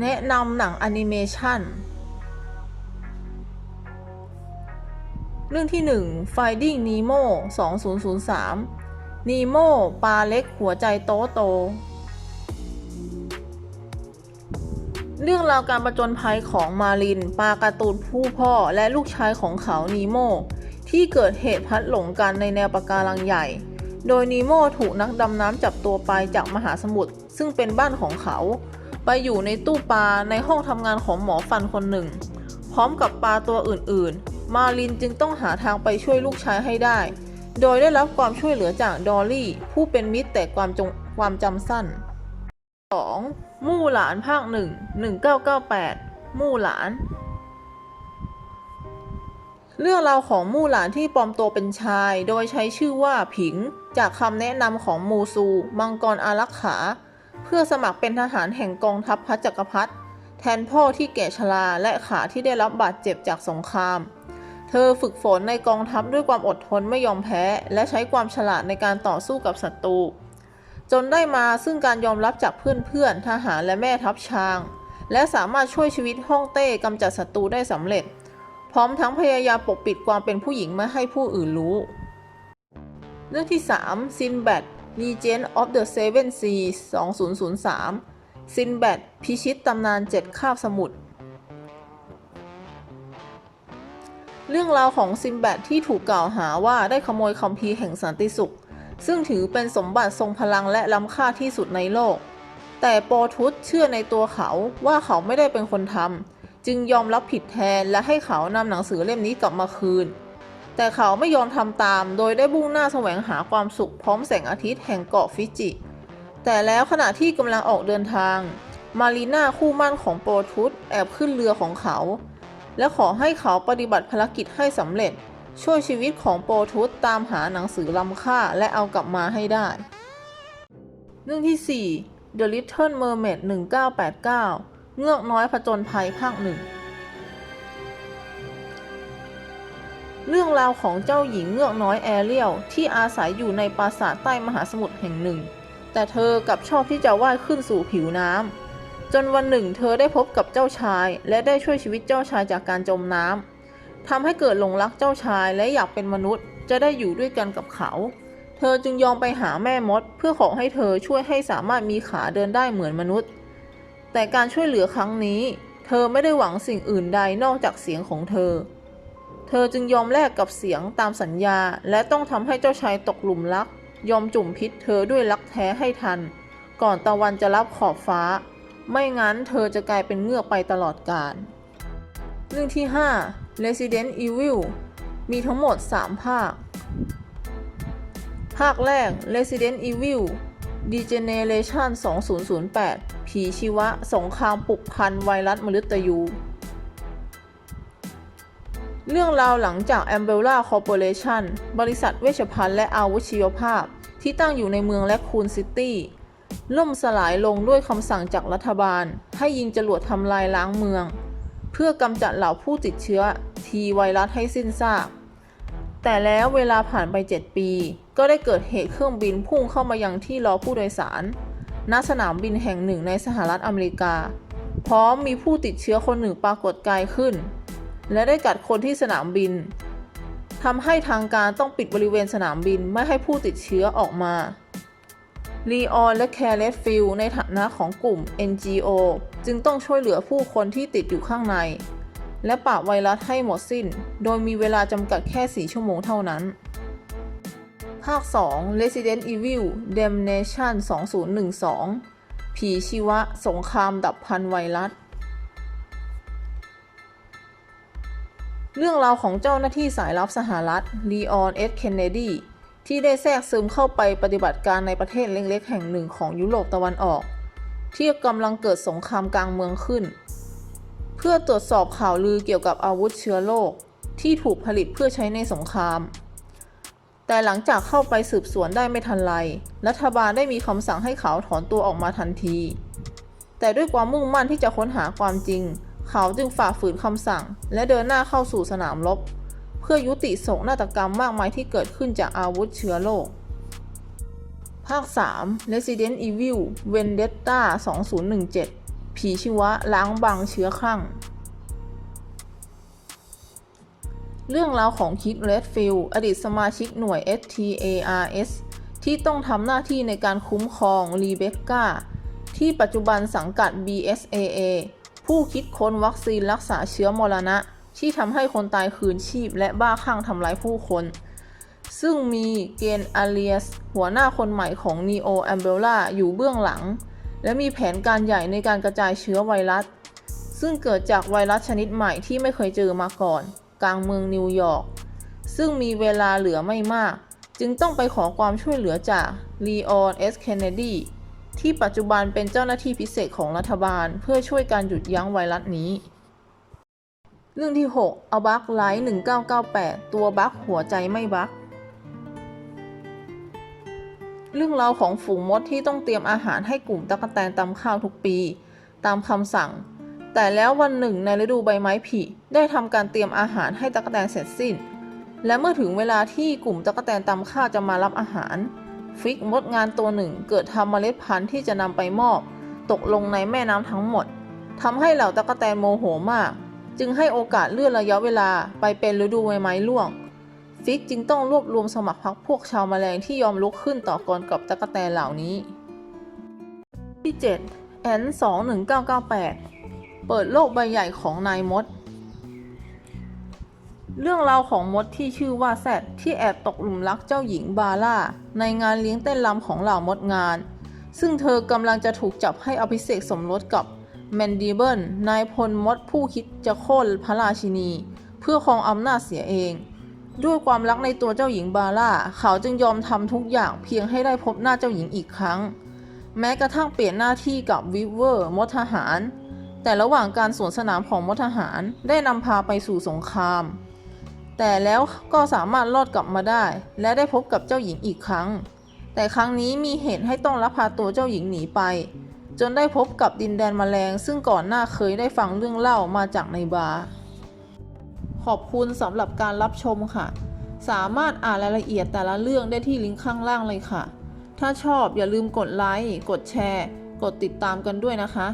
แนะนำหนังแอนิเมชันเรื่องที่ 1 Finding Nemo 2003 Nemo ปลาเล็กหัวใจโตโต เรื่องราวการประจนภัยของมารินปลาการ์ตูนผู้พ่อและลูกชายของเขานีโมที่เกิดเหตุพัดหลงกันในแนวปะการังใหญ่ โดยนีโมถูกนักดำน้ำจับตัวไปจากมหาสมุทรซึ่งเป็นบ้านของเขา ไปอยู่ในตู้ปลาในห้องทำงานของหมอฟันคนหนึ่ง พร้อมกับปลาตัวอื่นๆ มารินจึงต้องหาทางไปช่วยลูกชายให้ได้ โดยได้รับความช่วยเหลือจากดอลลี่ ผู้เป็นมิตรแต่ความจงความจำสั้น 2. มู่หลานภาค1 1998 มู่หลาน เรื่องราวของมู่หลานที่ปลอมตัวเป็นชาย โดยใช้ชื่อว่าผิง จากคำแนะนำของมูซู มังกรอารักขา เพื่อสมัครเป็นทหารแห่งกองทัพพระจักรพรรดิแทนพ่อที่แก่ชราและขาที่ได้รับบาดเจ็บจากสงคราม เธอฝึกฝนในกองทัพด้วยความอดทนไม่ยอมแพ้ และใช้ความฉลาดในการต่อสู้กับศัตรู จนได้มาซึ่งการยอมรับจากเพื่อนๆทหารและแม่ทัพช้าง และสามารถช่วยชีวิตฮ่องเต้กำจัดศัตรูได้สำเร็จ พร้อมทั้งพยายามปกปิดความเป็นผู้หญิงไม่ให้ผู้อื่นรู้ เรื่องที่3 Sinbad Legend of the Seven Seas 2003 Sinbad พิชิตตำนานเจ็ดคาบสมุทร เรื่องราวของซินแบดที่ถูกกล่าวหาว่าได้ขโมยคัมภีร์แห่งสันติสุข ซึ่งถือเป็นสมบัติทรงพลังและล้ำค่าที่สุดในโลก แต่โปทุสเชื่อในตัวเขาว่าเขาไม่ได้เป็นคนทำ จึงยอมรับผิดแทนและให้เขานำหนังสือเล่มนี้กลับมาคืน แต่เขาไม่ยอมทำตาม โดยได้บุ่งหน้าแสวงหาความสุขพร้อมแสงอาทิตย์แห่งเกาะฟิจิ แต่แล้วขณะที่กำลังออกเดินทาง มารีนาคู่มั่นของโปรทุสแอบขึ้นเรือของเขา และขอให้เขาปฏิบัติภารกิจให้สำเร็จ ช่วยชีวิตของโปรทุสตามหาหนังสือล้ำค่าและเอากลับมาให้ได้ เรื่องที่ 4 The Little Mermaid 1989 เงือกน้อยผจญภัยภาคหนึ่ง เรื่องราวของเจ้าหญิงเงือกน้อยแอเรียลที่อาศัยอยู่ในปราสาทใต้มหาสมุทรแห่งหนึ่ง แต่เธอกับชอบที่จะว่ายขึ้นสู่ผิวน้ำจนวันหนึ่ง เธอได้พบกับเจ้าชาย และได้ช่วยชีวิตเจ้าชายจากการจมน้ำทำให้เกิดหลงรักเจ้าชายและอยากเป็นมนุษย์ จะได้อยู่ด้วยกันกับเขา เธอจึงยอมไปหาแม่มด เพื่อขอให้เธอช่วยให้สามารถมีขาเดินได้เหมือนมนุษย์ แต่การช่วยเหลือครั้งนี้ เธอไม่ได้หวังสิ่งอื่นใดนอกจากเสียงของเธอ เธอจึงยอมแลกกับเสียงตามสัญญา และต้องทำให้เจ้าชายตกหลุมรัก ยอมจุ่มพิษเธอด้วยรักแท้ให้ทัน ก่อนตะวันจะรับขอบฟ้า ไม่งั้นเธอจะกลายเป็นเงือกไปตลอดกาลเรื่องที่ 5 Resident Evil มีทั้งหมด 3 ภาค ภาคแรก Resident Evil Degeneration 2008 ผีชีวะ สงครามปลุกพันไวรัสมฤตยู เรื่องราวหลังจาก Umbrella Corporation บริษัทเวชภัณฑ์และอาวุธชีวภาพ ที่ตั้งอยู่ในเมืองแลคคูนซิตี้ ล่มสลายลงด้วยคำสั่งจากรัฐบาล ให้ยิงจรวดทำลายล้างเมือง เพื่อกำจัดเหล่าผู้ติดเชื้อทีไวรัสให้สิ้นซาก แต่แล้วเวลาผ่านไป 7 ปี ก็ได้เกิดเหตุเครื่องบินพุ่งเข้ามายังที่รอผู้โดยสาร ณ สนามบินแห่งหนึ่งในสหรัฐอเมริกา พร้อมมีผู้ติดเชื้อคนหนึ่งปรากฏกายขึ้น และได้กัดคนที่สนามบินทำให้ทางการต้องปิดบริเวณสนามบินไม่ให้ผู้ติดเชื้อออกมาลีออนและแคร์เลสฟิลในฐานะของกลุ่ม NGO จึงต้องช่วยเหลือผู้คนที่ติดอยู่ข้างใน และปราบไวรัสให้หมดสิ้น โดยมีเวลาจำกัดแค่ 4 ชั่วโมงเท่านั้น ภาค 2 Resident Evil Damnation 2012 ผีชีวะ สงครามดับพันไวรัส เรื่องราวของเจ้าหน้าที่สายลับสหรัฐลีออนเอสเคนเนดีที่ได้แทรกซึมเข้าไปปฏิบัติการในประเทศเล็กๆ แห่งหนึ่งของยุโรปตะวันออก ที่กำลังเกิดสงครามกลางเมืองขึ้น เพื่อตรวจสอบข่าวลือเกี่ยวกับอาวุธเชื้อโรคที่ถูกผลิตเพื่อใช้ในสงคราม แต่หลังจากเข้าไปสืบสวนได้ไม่ทันไร รัฐบาลได้มีคำสั่งให้เขาถอนตัวออกมาทันที แต่ด้วยความมุ่งมั่นที่จะค้นหาความจริง เขาจึงฝ่าฝืนคำสั่ง และเดินหน้าเข้าสู่สนามรบ เพื่อยุติโศกนาฏกรรมมากมายที่เกิดขึ้นจากอาวุธเชื้อโรคภาค 3 Resident Evil Vendetta 2017 ผีชีวะล้างบางเชื้อคลั่ง เรื่องราวของคิดเรดฟิลด์อดีตสมาชิกหน่วย STARS ที่ต้องทำหน้าที่ในการคุ้มครองรีเบคก้าที่ปัจจุบันสังกัด BSAA ผู้คิดค้นวัคซีนรักษาเชื้อมรณะ ที่ทำให้คนตายคืนชีพ และบ้าคลั่งทำร้ายผู้คนซึ่งมีเกนอาเลียส หัวหน้าคนใหม่ของ Neo Umbrella อยู่เบื้องหลัง และมีแผนการใหญ่ในการกระจายเชื้อไวรัส ซึ่งเกิดจากไวรัสชนิดใหม่ที่ไม่เคยเจอมาก่อน กลางเมืองนิวยอร์ก ซึ่งมีเวลาเหลือไม่มาก จึงต้องไปขอความช่วยเหลือจาก Leon S. Kennedy ที่ปัจจุบันเป็นเจ้าหน้าที่พิเศษของรัฐบาล เพื่อช่วยการหยุดยั้งไวรัสนี้ เรื่องที่ 6 เอาบักไลท์1998 ตัวบักหัวใจไม่บักเรื่องราวของฝูงมดที่ต้องเตรียมอาหารให้กลุ่มตั๊กแตนตำข้าวทุกปี ตามคำสั่ง แต่แล้ววันหนึ่งในฤดูใบไม้ผลิได้ทำการเตรียมอาหารให้ตั๊กแตนเสร็จสิ้น และเมื่อถึงเวลาที่กลุ่มตั๊กแตนตำข้าวจะมารับอาหาร ฟิกมดงานตัวหนึ่งเกิดทำเมล็ดพันธุ์ที่จะนำไปมอบ ตกลงในแม่น้ำทั้งหมดทำให้เหล่าตั๊กแตนโมโหมาก จึงให้โอกาสเลื่อนระยะเวลาไปเป็นฤดูใบไม้ร่วง ฟิกจึงต้องรวบรวมสมัครพรรคพวกชาวแมลงที่ยอมลุกขึ้นต่อกรกับตั๊กแตนเหล่านี้ ที่ 7 แอน 21998 เปิดโลกใบใหญ่ของนายมด เรื่องราวของมดที่ชื่อว่าแซดที่แอบตกหลุมรักเจ้าหญิงบาร่า ในงานเลี้ยงเต้นรำของเหล่ามดงาน ซึ่งเธอกำลังจะถูกจับให้อภิเษกสมรสกับแมนดีเบิลนายพลมดผู้คิดจะโค่นพระราชินี เพื่อครองอำนาจเสียเอง ด้วยความรักในตัวเจ้าหญิงบาร่า เขาจึงยอมทำทุกอย่างเพียงให้ได้พบหน้าเจ้าหญิงอีกครั้ง แม้กระทั่งเปลี่ยนหน้าที่กับวิเวอร์มดทหาร แต่ระหว่างการสวนสนามของมดทหารได้นำพาไปสู่สงคราม แต่แล้วก็สามารถรอดกลับมาได้ และได้พบกับเจ้าหญิงอีกครั้ง แต่ครั้งนี้มีเหตุให้ต้องลักพาตัวเจ้าหญิงหนีไป จนได้พบกับดินแดนแมลง ซึ่งก่อนหน้าเคยได้ฟังเรื่องเล่ามาจากในบาร์ขอบคุณสำหรับการรับชมค่ะ สามารถอ่านรายละเอียดแต่ละเรื่องได้ที่ลิงก์ข้างล่างเลยค่ะ ถ้าชอบอย่าลืมกดไลค์กดแชร์ กดติดตามกันด้วยนะคะ